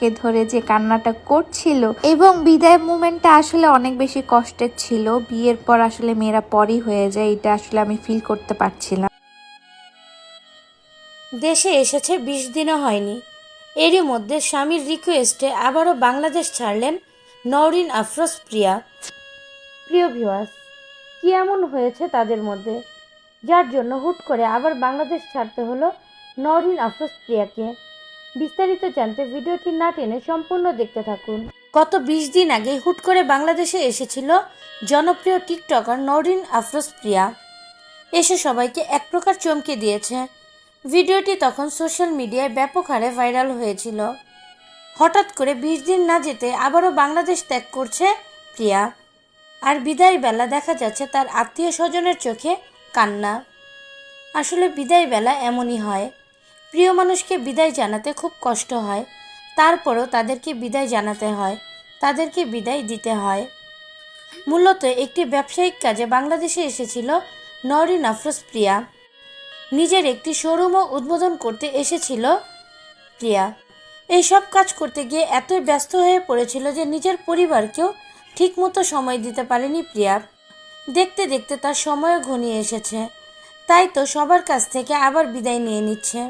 কে ধরে যে কান্নাটা করছিল এবং বিদায় মুমেন্টটা আসলে অনেক বেশি কষ্টের ছিল। বিয়ের পর আসলে মেয়েরা পরই হয়ে যায়, এটা আসলে আমি ফিল করতে পারছিলাম। দেশে এসেছে বিশ দিনও হয়নি। এরই মধ্যে স্বামীর রিকোয়েস্টে আবারও বাংলাদেশ ছাড়লেন নওরিন আফরোজ প্রিয়া। প্রিয় ভিউয়ার্স কি এমন হয়েছে তাদের মধ্যে? যার জন্য হুট করে আবার বাংলাদেশ ছাড়তে হলো নওরিন আফরোজ প্রিয়াকে। বিস্তারিত জানতে ভিডিওটি না টেনে সম্পূর্ণ দেখতে থাকুন। গত বিশ দিন আগে হুট করে বাংলাদেশে এসেছিল জনপ্রিয় টিকটকার নরিন আফরোজ প্রিয়া এসে সবাইকে এক প্রকার চমকে দিয়েছে। ভিডিওটি তখন সোশ্যাল মিডিয়ায় ব্যাপক হারে ভাইরাল হয়েছিল। হঠাৎ করে বিশ দিন না যেতে আবারও বাংলাদেশ ত্যাগ করছে প্রিয়া। আর বিদায় বেলা দেখা যাচ্ছে তার আত্মীয় স্বজনের চোখে কান্না। আসলে বিদায় বেলা এমনই হয়। প্রিয় মানুষকে বিদায় জানাতে খুব কষ্ট হয়। তারপরও তাদেরকে বিদায় জানাতে হয়, তাদেরকে বিদায় দিতে হয়। মূলত একটি ব্যবসায়িক কাজে বাংলাদেশে এসেছিল নরিন আফরোজ প্রিয়া নিজের একটি শোরুমও উদ্বোধন করতে এসেছিল প্রিয়া। এই সব কাজ করতে গিয়ে এতই ব্যস্ত হয়ে পড়েছিল যে নিজের পরিবারকেও ঠিকমতো সময় দিতে পারেনি প্রিয়া। দেখতে দেখতে তার সময়ও ঘনিয়ে এসেছে। তাই তো সবার কাছ থেকে আবার বিদায় নিয়ে নিচ্ছে।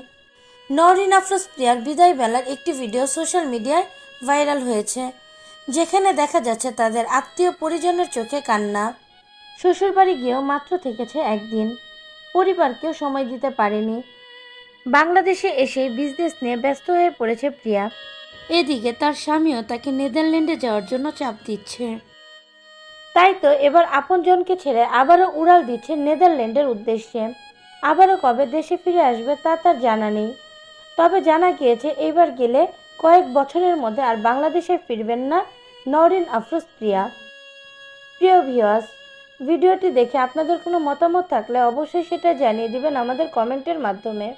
নরিন আফরোজ প্রিয়ার বিদায় বেলার একটি ভিডিও সোশ্যাল মিডিয়ায় ভাইরাল হয়েছে, যেখানে দেখা যাচ্ছে তাদের আত্মীয় পরিজনের চোখে কান্না। শ্বশুরবাড়ি গিয়েও মাত্র থেকেছে একদিন। পরিবারকেও সময় দিতে পারেনি। বাংলাদেশে এসে বিজনেস নিয়ে ব্যস্ত হয়ে পড়েছে প্রিয়া। এদিকে তার স্বামীও তাকে নেদারল্যান্ডে যাওয়ার জন্য চাপ দিচ্ছে। তাই তো এবার আপনজনকে ছেড়ে আবারও উড়াল দিচ্ছে নেদারল্যান্ডের উদ্দেশ্যে। আবারও কবে দেশে ফিরে আসবে তা তার জানা নেই। তবে জানা গিয়েছে, এইবার গেলে কয়েক বছরের মধ্যে আর বাংলাদেশে ফিরবেন না নরিন আফরোজ প্রিয়া। প্রিয় ভিওয়াস ভিডিওটি দেখে আপনাদের কোনো মতামত থাকলে অবশ্যই সেটা জানিয়ে দিবেন আমাদের কমেন্টের মাধ্যমে।